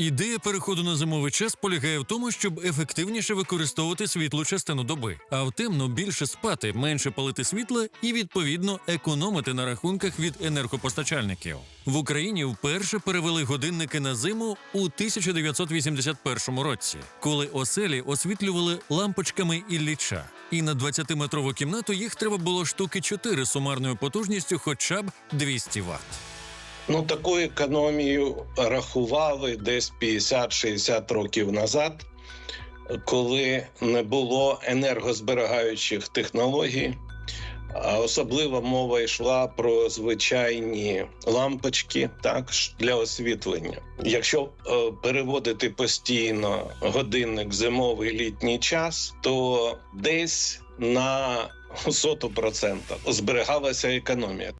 Ідея переходу на зимовий час полягає в тому, щоб ефективніше використовувати світлу частину доби, а в темно більше спати, менше палити світла і відповідно економити на рахунках від енергопостачальників. В Україні вперше перевели годинники на зиму у 1981 році, коли оселі освітлювали лампочками Ілліча. І на 20-метрову кімнату їх треба було штуки 4 сумарною потужністю хоча б 200 Вт. Ну, таку економію рахували десь 50-60 років назад, коли не було енергозберігаючих технологій. А особливо мова йшла про звичайні лампочки, так для освітлення. Якщо е, переводити постійно годинник зимовий літній час, то десь на соту процента зберігалася економія.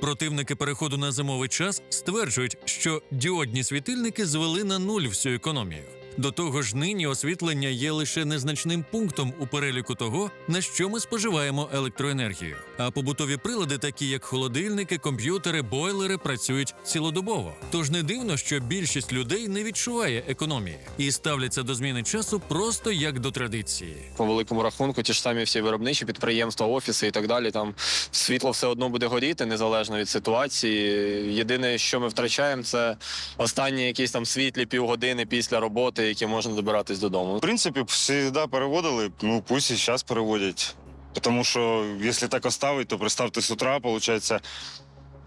Противники переходу на зимовий час стверджують, що діодні світильники звели на нуль всю економію. До того ж, нині освітлення є лише незначним пунктом у переліку того, на що ми споживаємо електроенергію. А побутові прилади, такі як холодильники, комп'ютери, бойлери, працюють цілодобово. Тож не дивно, що більшість людей не відчуває економії і ставляться до зміни часу просто як до традиції. по великому рахунку, ті ж самі всі виробничі підприємства, офіси і так далі. Там світло все одно буде горіти незалежно від ситуації. Єдине, що ми втрачаємо, це останні якісь там світлі півгодини після роботи, які можна добиратись додому. В принципі, завжди переводили, ну пусть і зараз переводять. Тому що якщо так оставить, то представте з утра, виходить,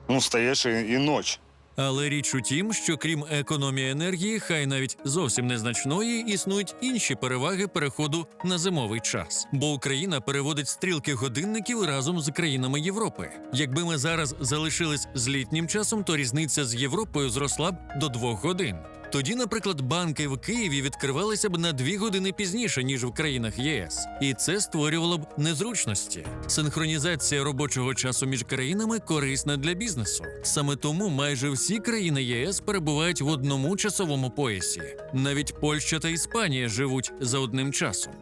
ну, встаєш і, і ніч. Але річ у тім, що крім економії енергії, хай навіть зовсім незначної, існують інші переваги переходу на зимовий час. Бо Україна переводить стрілки годинників разом з країнами Європи. Якби ми зараз залишились з літнім часом, то різниця з Європою зросла б до двох годин. Тоді, наприклад, банки в Києві відкривалися б на дві години пізніше ніж в країнах ЄС, і це створювало б незручності. Синхронізація робочого часу між країнами корисна для бізнесу. Саме тому майже всі країни єС перебувають в одному часовому поясі. Навіть Польща та Іспанія живуть за одним часом.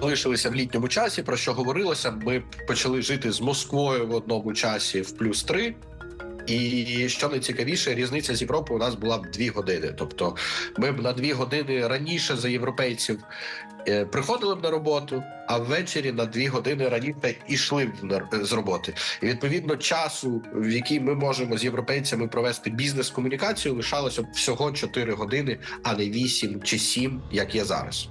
Залишилися в літньому часі, про що говорилося. Ми почали жити з Москвою в одному часі в плюс три. І що найцікавіше, різниця з Європою у нас була б дві години. Тобто, ми б на дві години раніше за європейців е, приходили б на роботу, а ввечері на дві години раніше йшли б на- з роботи. І відповідно часу, в який ми можемо з європейцями провести бізнес-комунікацію, лишалося б всього 4 години, а не 8 чи 7, як є зараз.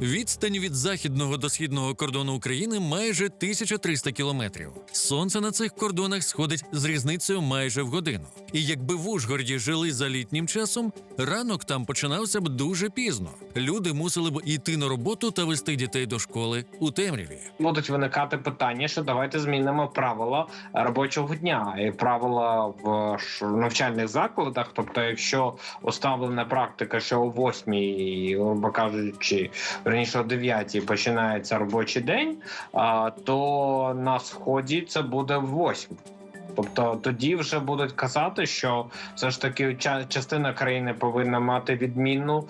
Відстань від західного до східного кордону України майже 1300 кілометрів. Сонце на цих кордонах сходить з різницею майже в годину. І якби в Ужгороді жили за літнім часом, ранок там починався б дуже пізно. Люди мусили б йти на роботу та вести дітей до школи у темряві. будуть виникати питання, що давайте змінимо правила робочого дня і правила в навчальних закладах. Тобто, якщо уставлена практика, що о 8, грубо кажучи, верніше о 9 починається робочий день, а, то на сході це буде в 8. Тобто тоді вже будуть казати, що все ж таки частина країни повинна мати відмінну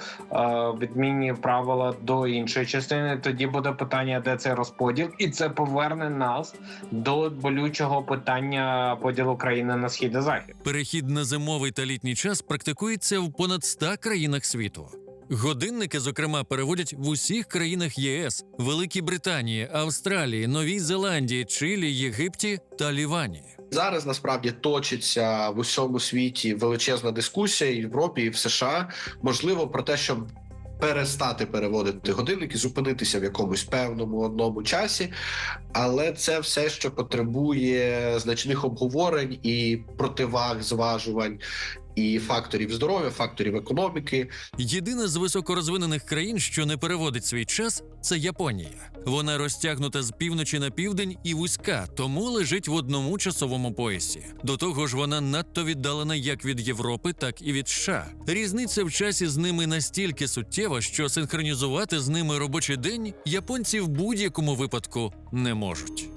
відмінні правила до іншої частини. Тоді буде питання, де цей розподіл, і це поверне нас до болючого питання поділу країни на схід і захід. Перехід на зимовий та літній час практикується в понад 100 країнах світу. Годинники, зокрема, переводять в усіх країнах ЄС, Великій Британії, Австралії, Новій Зеландії, Чилі, Єгипті та Лівані. Зараз насправді точиться в усьому світі величезна дискусія і в Європі і в США, можливо, про те, щоб перестати переводити годинники, зупинитися в якомусь певному одному часі, але це все, що потребує значних обговорень і противаг, зважувань. І факторів здоров'я, факторів економіки, Єдина з високорозвинених країн, що не переводить свій час, це Японія. Вона розтягнута з півночі на південь і вузька, тому лежить в одному часовому поясі. До того ж, вона надто віддалена як від Європи, так і від США. Різниця в часі з ними настільки суттєва, що синхронізувати з ними робочий день японці в будь-якому випадку не можуть.